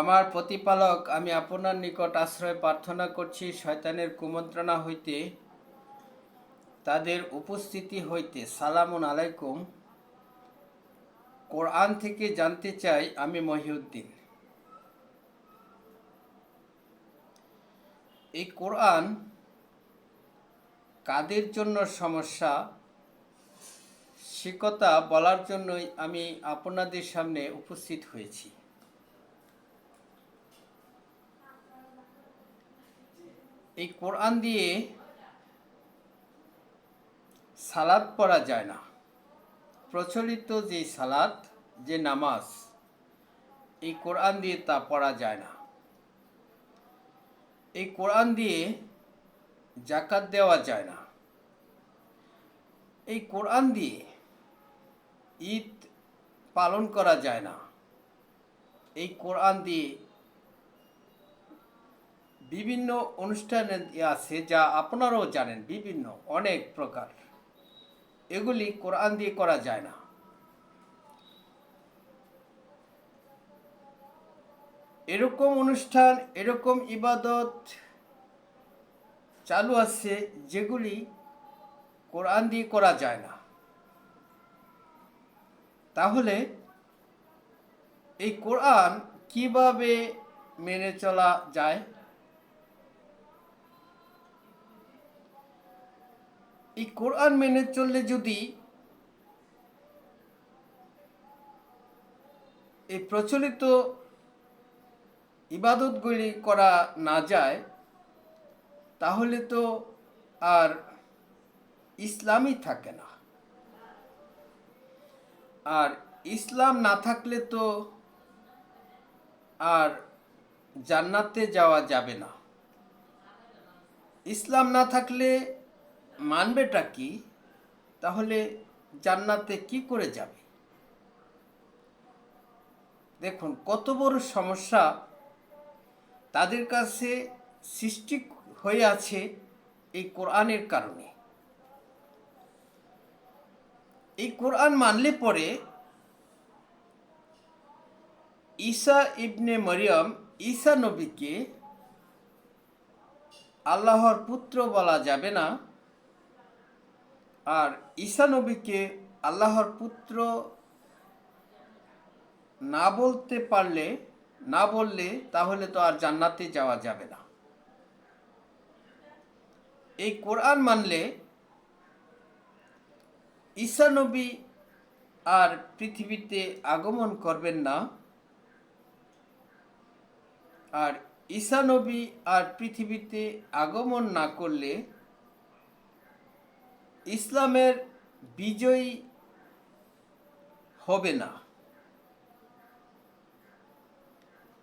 আমার প্রতিপালক, আমি আপনার নিকট আশ্রয় প্রার্থনা করছি, শয়তানের কুমন্ত্রণা হইতে, তাদের উপস্থিতি হইতে। সালামুন আলাইকুম। কোরআন থেকে জানতে চাই আমি মহিউদ্দিন। এই কোরআন কাদের জন্য সমস্যা? সে কথা বলার জন্যই আমি আপনাদের সামনে উপস্থিত হয়েছি। এই কোরআন দিয়ে সালাদ পড়া যায় না। প্রচলিত যে সালাদ যে নামাজ, এই কোরআন দিয়ে তা পড়া যায় না। এই কোরআন দিয়ে জাকাত দেওয়া যায় না। এই কোরআন দিয়ে ঈদ পালন করা যায় না। এই কোরআন দিয়ে বিভিন্ন অনুষ্ঠান আছে যা আপনারাও জানেন, বিভিন্ন, অনেক প্রকার। এগুলি কোরআন দিয়ে করা যায় না। এরকম অনুষ্ঠান, এরকম ইবাদত চালু আছে যেগুলি কোরআন দিয়ে করা যায় না। তাহলে এই কোরআন কীভাবে মেনে চলা যায়? এই কোরআন মেনে চললে যদি এই প্রচলিত ইবাদতগুলি করা না যায়, তাহলে তো আর ইসলামই থাকে না। আর ইসলাম না থাকলে তো আর জান্নাতে যাওয়া যাবে না। ইসলাম না থাকলে মানবেটা কি, তাহলে জান্নাতে কি করে যাবে? দেখুন, কত বড় সমস্যা তাদের কাছে সৃষ্টি হয়ে আছে এই কোরআনের কারণে। এই কোরআন মানলে পরে ঈসা ইবনে মরিয়ম, ঈসা নবীকে আল্লাহর পুত্র বলা যাবে না। আর ঈসা নবীকে আল্লাহর পুত্র না বলতে পারলে, না বললে তাহলে তো আর জান্নাতে যাওয়া যাবে না। এই কোরআন মানলে ঈসা নবী আর পৃথিবীতে আগমন করবেন না। আর ঈসা নবী আর পৃথিবীতে আগমন না করলে ইসলামের বিজয়ী হবে না।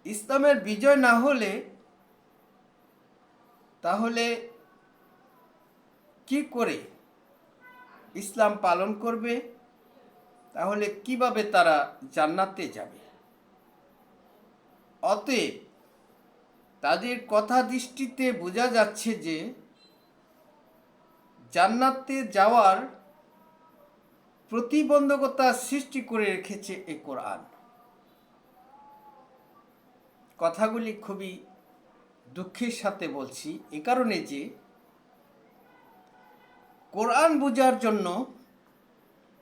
ইসলামের বিজয় না হলে তাহলে কি করে ইসলাম পালন করবে? তাহলে কীভাবে তারা জান্নাতে যাবে? অতএব তাদের কথা দৃষ্টিতে বোঝা যাচ্ছে যে জান্নাতে যাওয়ার প্রতিবন্ধকতা সৃষ্টি করে রেখেছে এ কোরআন। কথাগুলি খুবই দুঃখের সাথে বলছি, এ কারণে যে কোরআন বোঝার জন্য,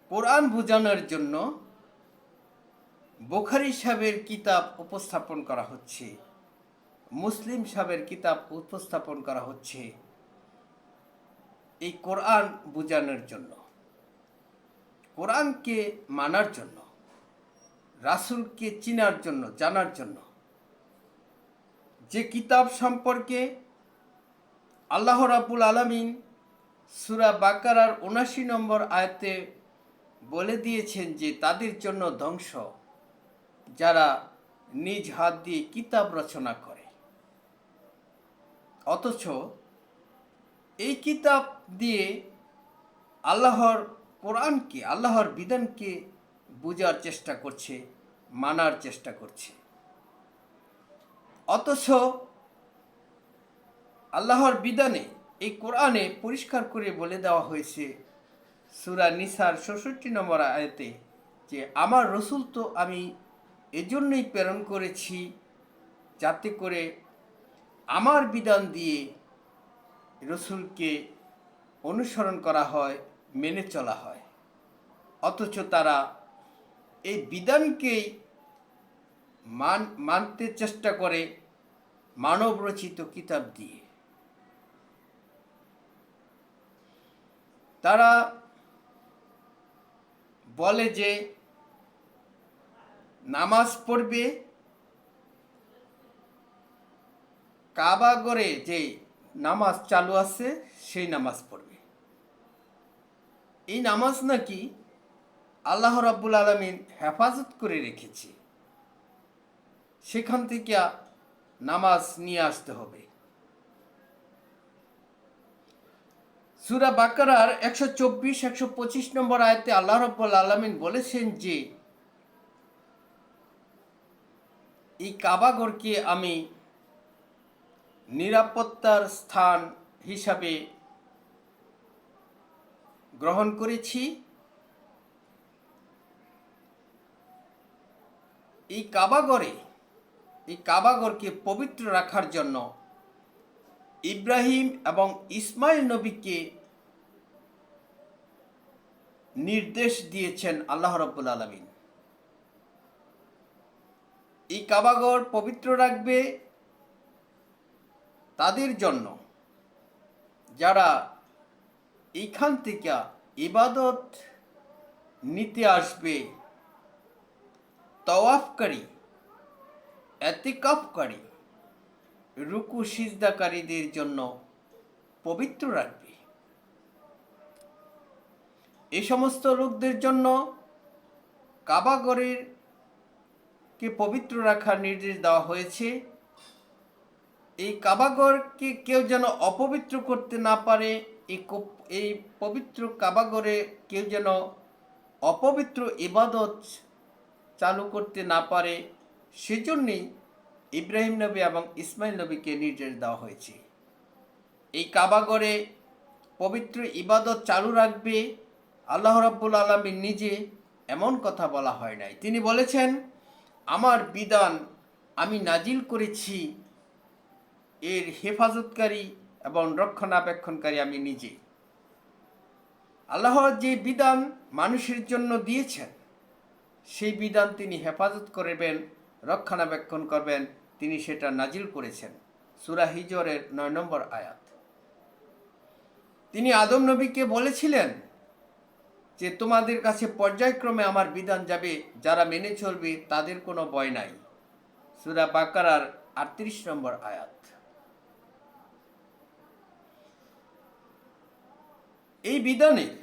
কোরআন বোঝানোর জন্য বোখারি সাহেবের কিতাব উপস্থাপন করা হচ্ছে, মুসলিম সাহেবের কিতাব উপস্থাপন করা হচ্ছে। এই কোরআন বোঝানোর জন্য, কোরআনকে মানার জন্য, রাসুলকে চিনার জন্য, জানার জন্য, যে কিতাব সম্পর্কে আল্লাহ রাবুল আলমিন সুরা বাকারার উনাশি নম্বর আয়তে বলে দিয়েছেন যে তাদের জন্য ধ্বংস যারা নিজ হাত দিয়ে কিতাব রচনা করে। অথচ এই কিতাব দিয়ে আল্লাহর কোরআনকে, আল্লাহর বিধানকে বোঝার চেষ্টা করছে, মানার চেষ্টা করছে। অথচ আল্লাহর বিধানে এই কোরআনে পরিষ্কার করে বলে দেওয়া হয়েছে, সুরা নিসার ষষট্টি নম্বর আয়তে যে, আমার রসুল তো আমি এজন্যই প্রেরণ করেছি যাতে করে আমার বিধান দিয়ে রসুলকে অনুসরণ করা হয়, মেনে চলা হয়। অথচ তারা এই বিধানকেই মান, মানতে চেষ্টা করে মানব রচিত কিতাব দিয়ে। তারা বলে যে, নামাজ পড়বে কাবাগরে যে নামাজ চালু আছে, সেই নামাজ পড়বে। এই নামাজ নাকি আল্লাহ রাব্বুল আলমিন হেফাজত করে রেখেছে। সেখান থেকে নামাজ নিয়ে আসতে হবে। সুরা বাকারার একশো চব্বিশ, একশো পঁচিশ নম্বর আয়তে আল্লাহ রব্বুল আলমিন বলেছেন যে, এই কাবাগরকে আমি নিরাপত্তার স্থান হিসাবে গ্রহণ করেছি। এই কাবাগরে, এই কাবাগরকে পবিত্র রাখার জন্য ইব্রাহিম এবং ইসমাইল নবীকে নির্দেশ দিয়েছেন আল্লাহ রব্বুল আলমিন। এই কাবাগর পবিত্র রাখবে তাদের জন্য যারা এইখান থেকে ইবাদত নিতে আসবে। তওয়াফকারী, এতিকাফকারী, রুকু সিজদাকারীদের জন্য পবিত্র রাখবে। এই সমস্ত লোকদের জন্য কাবাগরের কে পবিত্র রাখার নির্দেশ দেওয়া হয়েছে। এই কাবাগরকে কেউ যেন অপবিত্র করতে না পারে এই এই পবিত্র কাবাগরে কেউ যেন অপবিত্র ইবাদত চালু করতে না পারে, সেজন্যই ইব্রাহিম নবী এবং ইসমাইল নবীকে নির্দেশ দেওয়া হয়েছে। এই কাবাগরে পবিত্র ইবাদত চালু রাখবে আল্লাহ রাব্বুল আলমীর নিজে, এমন কথা বলা হয় নাই। তিনি বলেছেন, আমার বিধান আমি নাজিল করেছি, এর হেফাজতকারী এবং রক্ষণাবেক্ষণকারী আমি নিজে। আল্লাহর যে বিধান মানুষের জন্য দিয়েছেন, সেই বিধান তিনি হেফাজত করবেন, রক্ষণাবেক্ষণ করবেন, তিনি সেটা নাজিল করেছেন। সুরা হিজরের নয় নম্বর আয়াত। তিনি আদম নবীকে বলেছিলেন যে, তোমাদের কাছে পর্যায়ক্রমে আমার বিধান যাবে, যারা মেনে চলবে, তাদের কোনো ভয় নাই। সুরা বাকারার আটত্রিশ নম্বর আয়াত। এই বিধানের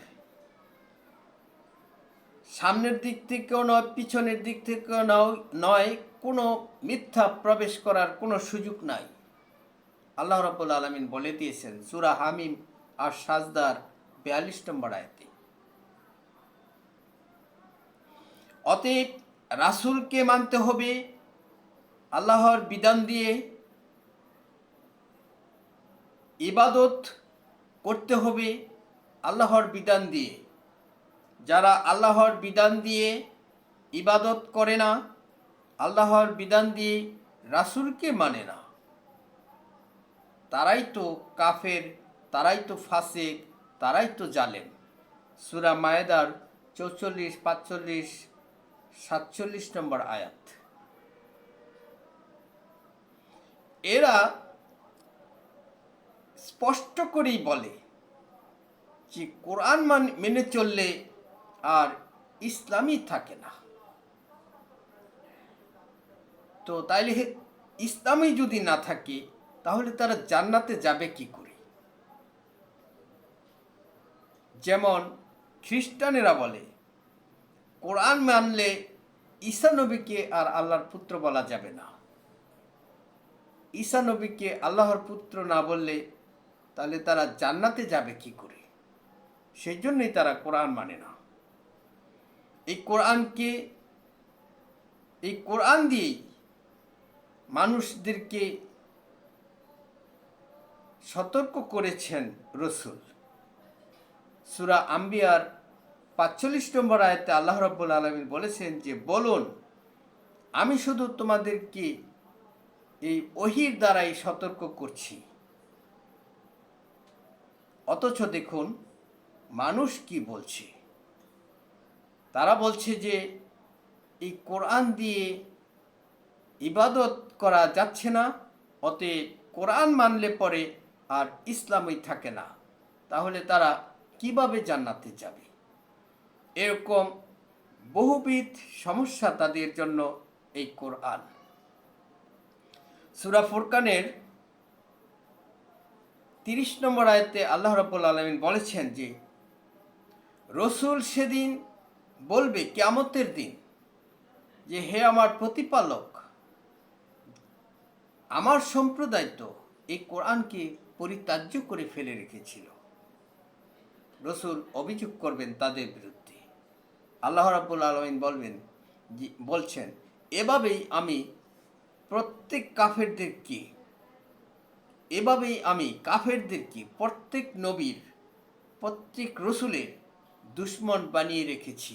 সামনের দিক থেকেও নয়, পিছনের দিক থেকেও নয় নয়, কোনো মিথ্যা প্রবেশ করার কোনো সুযোগ নাই। আল্লাহ রাব্বুল আলমিন বলে দিয়েছেন, সুরা হামিম আর সাজদার বিয়াল্লিশ নম্বর আয়তে। অতএব রাসূলকে মানতে হবে, আল্লাহর বিধান দিয়ে ইবাদত করতে হবে আল্লাহর বিধান দিয়ে। যারা আল্লাহর বিধান দিয়ে ইবাদত করে না, আল্লাহর বিধান দিয়ে রাসূলকে মানে না। তারাই তো কাফের, তারাই তো ফাসেক, তারাই তো জালেম। সুরা মায়েদার চৌচল্লিশ, পাঁচচল্লিশ, সাতচল্লিশ নম্বর আয়াত। এরা স্পষ্ট করেই বলে যে কোরআন মান মেনে চললে আর ইসলামই থাকে না। তো তাইলে ইসলামই যদি না থাকে, তাহলে তারা জান্নাতে যাবে কি করে? যেমন খ্রিস্টানেরা বলে, কোরআন মানলে ঈসা নবীকে আর আল্লাহর পুত্র বলা যাবে না। ঈসা নবীকে আল্লাহর পুত্র না বললে তাহলে তারা জান্নাতে যাবে কি করে? সেই জন্যই তারা কোরআন মানে না। এই কোরআনকে, এই কোরআন দিয়েই মানুষদেরকে সতর্ক করেছেন রসুল। সুরা আম্বিয়ার পাঁচচল্লিশ নম্বর আয়তে আল্লাহ রব্বুল আলমিন বলেছেন যে, বলুন, আমি শুধু তোমাদেরকে এই ওহির দ্বারাই সতর্ক করছি। অথচ দেখুন মানুষ কি বলছে? তারা বলছে যে, এই কোরআন দিয়ে ইবাদত করা যাচ্ছে না অতে কোরআন মানলে পরে আর ইসলামই থাকে না। তাহলে তারা কীভাবে জান্নাতে যাবে? এরকম বহুবিধ সমস্যা তাদের জন্য এই কোরআন। সুরা ফুরকানের তিরিশ নম্বর আয়তে আল্লাহ রব্বুল আলমিন বলেছেন যে রসুল সেদিন বলবে কেমতের দিন যে, হে আমার প্রতিপালক, আমার সম্প্রদায় তো এই কোরআনকে পরিত্যাজ্য করে ফেলে রেখেছিল। রসুল অভিযোগ করবেন তাদের বিরুদ্ধে। আল্লাহ রাবুল আলমিন বলবেন বলছেন, এভাবেই আমি প্রত্যেক কাফেরদেরকে, এভাবেই আমি কাফেরদেরকে প্রত্যেক নবীর, প্রত্যেক রসুলের দুশ্মন বানিয়ে রেখেছি।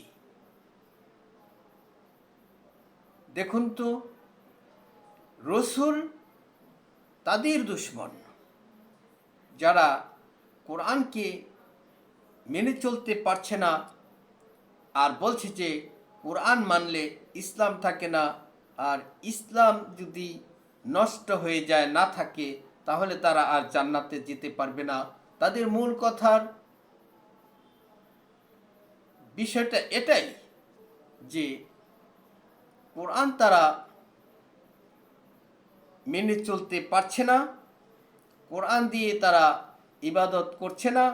দেখুন তো, রসুল তাদের দুশ্মন, যারা কোরআনকে মেনে চলতে পারছে না আর বলছে যে কোরআন মানলে ইসলাম থাকে না আর ইসলাম যদি নষ্ট হয়ে যায়, না থাকে, তাহলে তারা আর জান্নাতে যেতে পারবে না। তাদের মূল কথার বিষয়টা এটাই যে কোরআন তারা মেনে চলতে পারছে না, কোরআন দিয়ে তারা ইবাদত করছে না,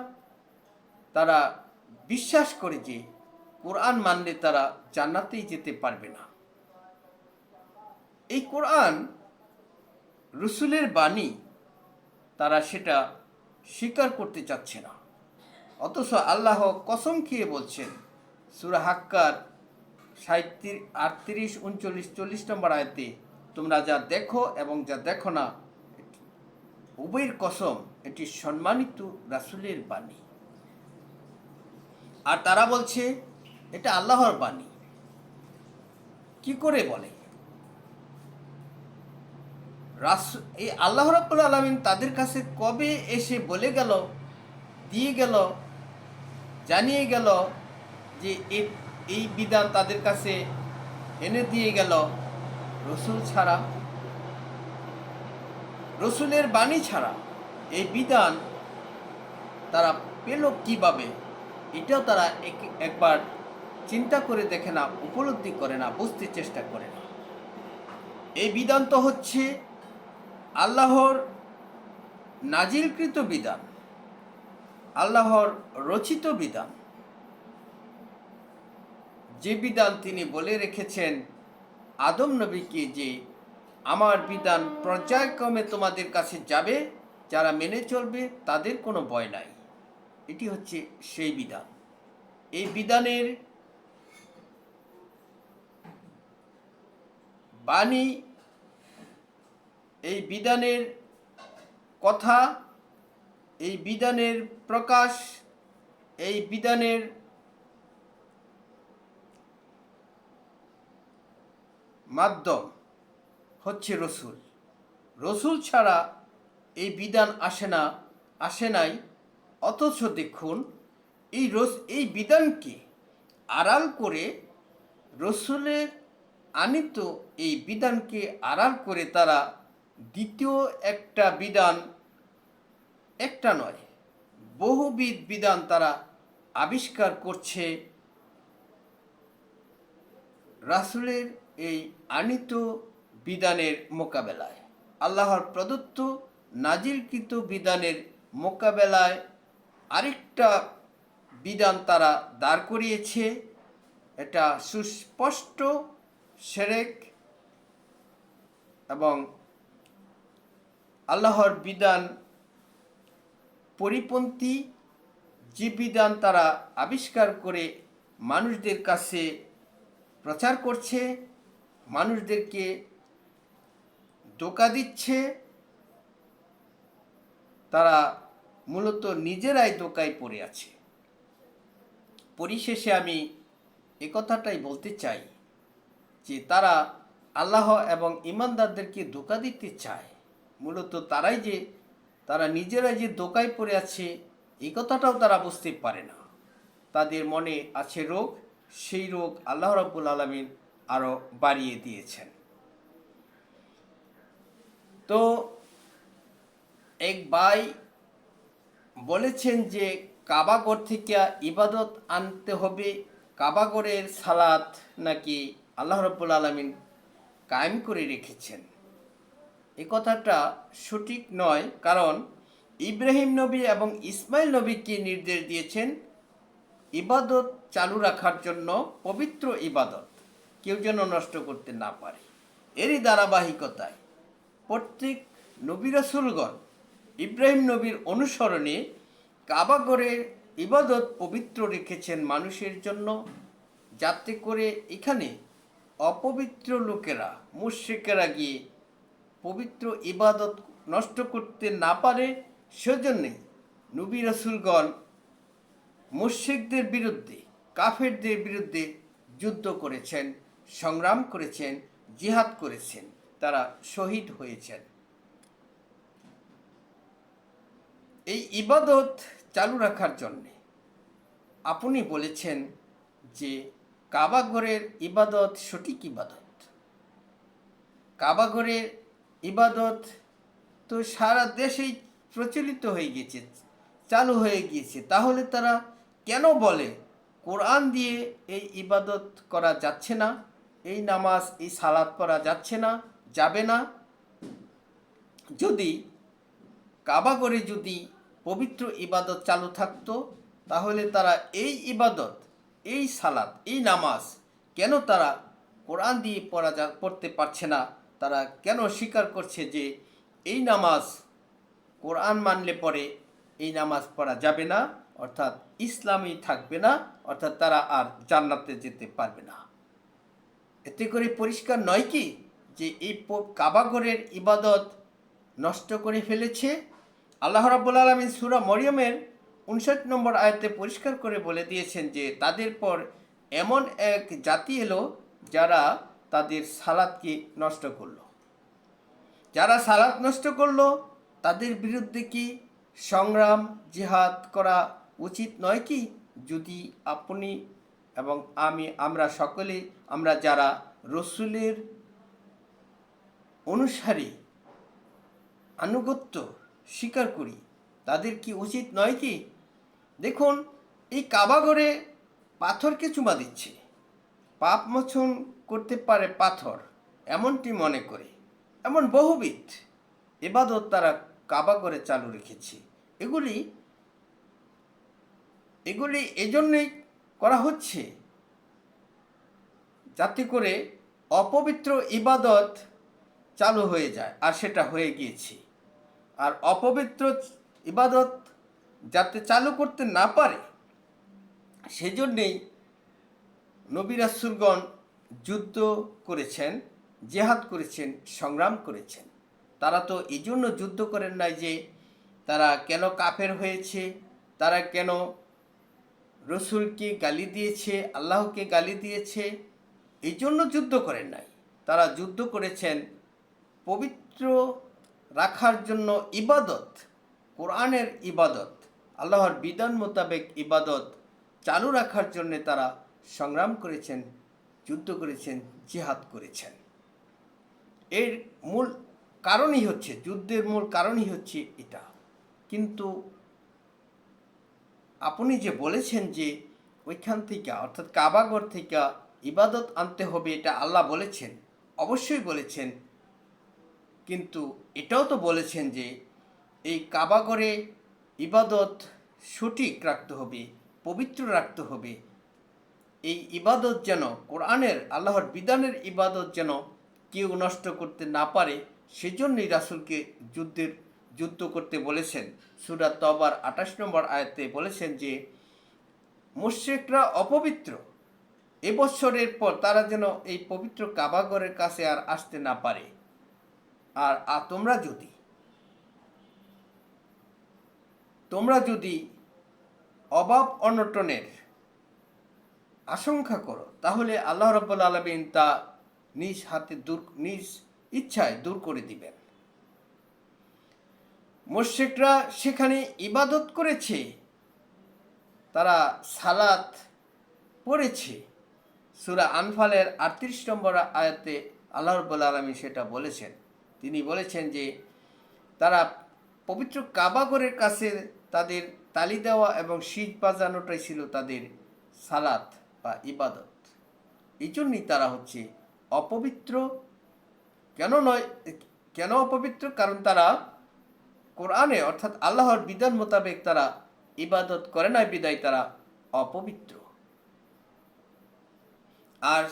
তারা বিশ্বাস করে যে কোরআন মানলে তারা জান্নাতেই যেতে পারবে না। এই কোরআন রসুলের বাণী, তারা সেটা স্বীকার করতে চাচ্ছে না। অথচ আল্লাহ কসম খেয়ে বলছেন সুরা হাক্কার সাঁত্রিশ আটত্রিশ, উনচল্লিশ, চল্লিশ নম্বর আয়তে তোমরা যা দেখো এবং যা দেখো না উভয়ের কসম, এটি সম্মানিত রাসুলের বাণী। আর তারা বলছে, এটা আল্লাহর বাণী। কি করে বলে? এই আল্লাহ রাবুল আলমিন তাদের কাছে কবে এসে বলে গেল, দিয়ে গেল, জানিয়ে গেল যে এই বিধান তাদের কাছে এনে দিয়ে গেল, রসুল ছাড়া, রসুলের বাণী ছাড়া এই বিধান তারা পেল কীভাবে? এটাও তারা এক- একবার চিন্তা করে দেখে না, উপলব্ধি করে না, বুঝতে চেষ্টা করে না। এই বিধান তো হচ্ছে আল্লাহর নাজিলকৃত বিধান, আল্লাহর রচিত বিধান। যে বিধান তিনি বলে রেখেছেন, আদম নবীকে যে আমার বিধান পর্যায়ক্রমে তোমাদের কাছে যাবে, যারা মেনে চলবে তাদের কোনো ভয় নাই। এটি হচ্ছে সেই বিধান। এই বিধানের বাণী, এই বিধানের কথা, এই বিধানের প্রকাশ, এই বিধানের মাধ্যম হচ্ছে রসুল। রসুল ছাড়া এই বিধান আসে না, আসে নাই। অথচ দেখুন, এই রস, এই বিধানকে আড়াল করে রসুলের আনিত এই বিধানকে আড়াল করে তারা দ্বিতীয় একটা বিধান, একটা নয়, বহুবিধ বিধান তারা আবিষ্কার করছে। রাসুলের এই আনিত বিধানের মোকাবেলায়। আল্লাহর প্রদত্ত নাজিলকৃত বিধানের মোকাবেলায় আরেকটা বিধান তারা দাঁড় করিয়েছে। এটা সুস্পষ্ট, সেরেক এবং আল্লাহর বিধান পরিপন্থী যে বিধান তারা আবিষ্কার করে মানুষদের কাছে প্রচার করছে মানুষদেরকে ধোকা দিচ্ছে, তারা মূলত নিজেরাই দোকায় পড়ে আছে। পরিশেষে আমি এ কথাটাই বলতে চাই যে তারা আল্লাহ এবং ইমানদারদেরকে ধোকা দিতে চায়। মূলত তারাই যে, তারা নিজেরাই যে দোকায় পড়ে আছে এই কথাটাও তারা বুঝতে পারে না। তাদের মনে আছে রোগ, সেই রোগ আল্লাহ রাব্বুল আলমিন আরও বাড়িয়ে দিয়েছেন। তো এক ভাই বলেছেন যে কাবাগর থেকে ইবাদত আনতে হবে কাবাগরের সালাত নাকি আল্লাহ রব্বুল আলমিন কায়েম করে রেখেছেন। এই কথাটা সঠিক নয়, কারণ ইব্রাহিম নবী এবং ইসমাইল নবীকে নির্দেশ দিয়েছেন, ইবাদত চালু রাখার জন্য পবিত্র ইবাদত। কেউ যেন নষ্ট করতে না পারে। এরই ধারাবাহিকতায় প্রত্যেক নবী রাসূলগণ ইব্রাহিম নবীর অনুসরণে কাবাগরের ইবাদত পবিত্র রেখেছেন মানুষের জন্য, যাতে করে এখানে অপবিত্র লোকেরা, মুশ্রিকেরা গিয়ে পবিত্র ইবাদত নষ্ট করতে না পারে, সেজন্যে নবী রাসূলগণ মুশ্রিকদের বিরুদ্ধে, কাফেরদের বিরুদ্ধে যুদ্ধ করেছেন। সংগ্রাম করেছেন, জিহাদ করেছেন, তারা শহীদ হয়েছেন। এই ইবাদত চালু রাখার জন্যে আপনি বলেছেন যে কাবাঘরের ইবাদত সঠিক ইবাদত। কাবাঘরের ইবাদত তো সারা দেশেই প্রচলিত হয়ে গেছে, চালু হয়ে গিয়েছে। তাহলে তারা কেন বলে, কোরআন দিয়ে এই ইবাদত করা যাচ্ছে না? এই নামাজ, এই সালাদ পড়া যাচ্ছে না, যাবে না। যদি কাবাগরে যদি পবিত্র ইবাদত চালু থাকতো, তাহলে তারা এই ইবাদত, এই সালাত, এই নামাজ কেন তারা কোরআন দিয়ে পড়া যা, পড়তে পারছে না? তারা কেন স্বীকার করছে যে এই নামাজ কোরআন মানলে পরে এই নামাজ পড়া যাবে না? অর্থাৎ ইসলামই থাকবে না, অর্থাৎ তারা আর জান্নাতে যেতে পারবে না। এতে করে পরিষ্কার নয় কি যে এই কাবাগরের ইবাদত নষ্ট করে ফেলেছে? আল্লাহ রাব্বুল আলমিন সুরা মরিয়মের উনষাট নম্বর আয়তে পরিষ্কার করে বলে দিয়েছেন যে তাদের পর এমন এক জাতি এলো যারা তাদের সালাদকে নষ্ট করল। যারা সালাদ নষ্ট করল, তাদের বিরুদ্ধে কি সংগ্রাম, জিহাদ করা উচিত নয় কি? যদি আপনি এবং আমি, আমরা সকলে আমরা যারা রসুলের অনুসারী, আনুগত্য স্বীকার করি, তাদের কি উচিত নয় কি? দেখুন, এই কাবাগরে পাথরকে চুমা দিচ্ছে। পাপ মোচন করতে পারে পাথর, এমনটি মনে করে। এমন বহুবিধ এবাদত তারা কাবাগরে চালু রেখেছে। এগুলি এগুলি এজন্যই করা হচ্ছে। যাতে করে অপবিত্র ইবাদত চালু হয়ে যায়, আর সেটা হয়ে গিয়েছে। আর অপবিত্র ইবাদত যাতে চালু করতে না পারে, সেজন্যেই নবী রাসূলগণ যুদ্ধ করেছেন, জেহাদ করেছেন, সংগ্রাম করেছেন। তারা তো এই জন্য যুদ্ধ করেন নাই যে তারা কেন কাফের হয়েছে, তারা কেন রসুলকে গালি দিয়েছে, আল্লাহকে গালি দিয়েছে, এই জন্য যুদ্ধ করেন নাই। তারা যুদ্ধ করেছেন পবিত্র রাখার জন্য ইবাদত, কোরআনের ইবাদত, আল্লাহর বিধান মোতাবেক ইবাদত চালু রাখার জন্যে তারা সংগ্রাম করেছেন, যুদ্ধ করেছেন, জিহাদ করেছেন। এর মূল কারণই হচ্ছে, যুদ্ধের মূল কারণই হচ্ছে এটা। কিন্তু আপনি যে বলেছেন যে ওইখান থেকে, অর্থাৎ কাবাগর থেকে ইবাদত আনতে হবে এটা আল্লাহ বলেছেন, অবশ্যই বলেছেন। কিন্তু এটাও তো বলেছেন যে এই কাবাগরে ইবাদত সঠিক রাখতে হবে, পবিত্র রাখতে হবে। এই ইবাদত যেন, কোরআনের, আল্লাহর বিধানের ইবাদত যেন কেউ নষ্ট করতে না পারে, সেজন্যই রাসুলকে যুদ্ধের যুদ্ধ করতে বলেছেন। সুরা তবার আঠাশ নম্বর আয়াতে বলেছেন যে, মুশ্রিকরা অপবিত্র। এবছরের পর তারা যেন এই পবিত্র কাবাগরের কাছে আর আসতে না পারে। আর তোমরা যদি তোমরা যদি অভাব অনটনের আশঙ্কা করো, তাহলে আল্লাহ রব্বুল আলমিন তা নিজ হাতে দূর, নিজ ইচ্ছায় দূর করে দিবেন। মোশেকরা সেখানে ইবাদত করেছে। তারা সালাত পড়েছে। সুরা আনফালের আটত্রিশ নম্বর আয়াতে আল্লাহ রব্বুল আলমী সেটা বলেছেন। তিনি বলেছেন যে, তারা পবিত্র কাবাগরের কাছে তাদের তালি দেওয়া এবং শীত বাজানোটাই ছিল তাদের সালাত বা ইবাদত। এই জন্যই তারা হচ্ছে অপবিত্র। কেন নয়? কেন অপবিত্র? কারণ তারা কোরআনে, অর্থাৎ আল্লাহর বিধান মোতাবেক তারা ইবাদত করে না বিদায় তারা অপবিত্র। আর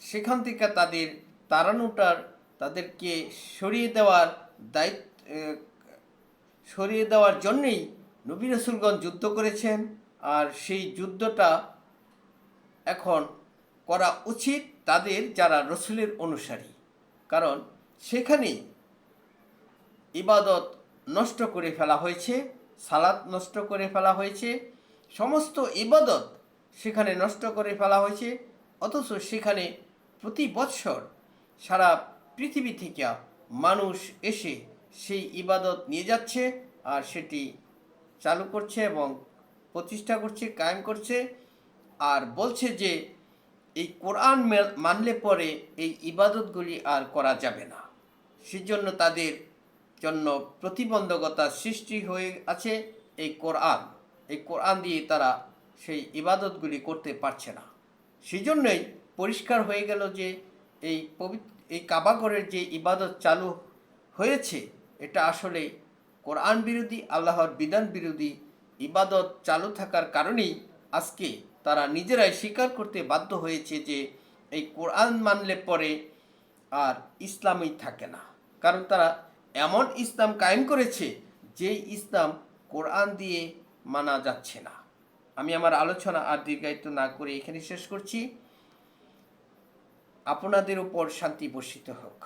সেখান থেকে তাদের তাড়ানোটার, তাদেরকে সরিয়ে দেওয়ার দায়িত্ব সরিয়ে দেওয়ার জন্যেই নবী রসুলগঞ্জ যুদ্ধ করেছেন। আর সেই যুদ্ধটা এখন করা উচিত তাদের যারা রসুলের অনুসারী। কারণ সেখানেই ইবাদত নষ্ট করে ফেলা হয়েছে সালাত নষ্ট করে ফেলা হয়েছে, সমস্ত ইবাদত সেখানে নষ্ট করে ফেলা হয়েছে, অথচ সেখানে প্রতি বৎসর সারা পৃথিবী থেকে মানুষ এসে সেই ইবাদত নিয়ে যাচ্ছে আর সেটি চালু করছে এবং প্রতিষ্ঠা করছে, কায়েম করছে আর বলছে যে এই কোরআন মানলে পরে এই ইবাদতগুলি আর করা যাবে না। সেজন্য তাদের জন্য প্রতিবন্ধকতা সৃষ্টি হয়ে আছে এই কোরআন। এই কোরআন দিয়ে তারা সেই ইবাদতগুলি করতে পারছে না। সেজন্যই পরিষ্কার হয়ে গেল যে এই পবিত্র এই কাবাগরের যে ইবাদত চালু হয়েছে, এটা আসলে কোরআন বিরোধী, আল্লাহর বিধান বিরোধী ইবাদত চালু থাকার কারণেই আজকে তারা নিজেরাই স্বীকার করতে বাধ্য হয়েছে যে এই কোরআন মানলে পরে আর ইসলামই থাকে না। কারণ তারা এমন ইসলাম কায়েম করেছে যে ইসলাম কোরআন দিয়ে মানা যাচ্ছে না। আমি আমার আলোচনা আর দীর্ঘায়িত না করে এখানে শেষ করছি। আপনাদের উপর শান্তি বর্ষিত হোক।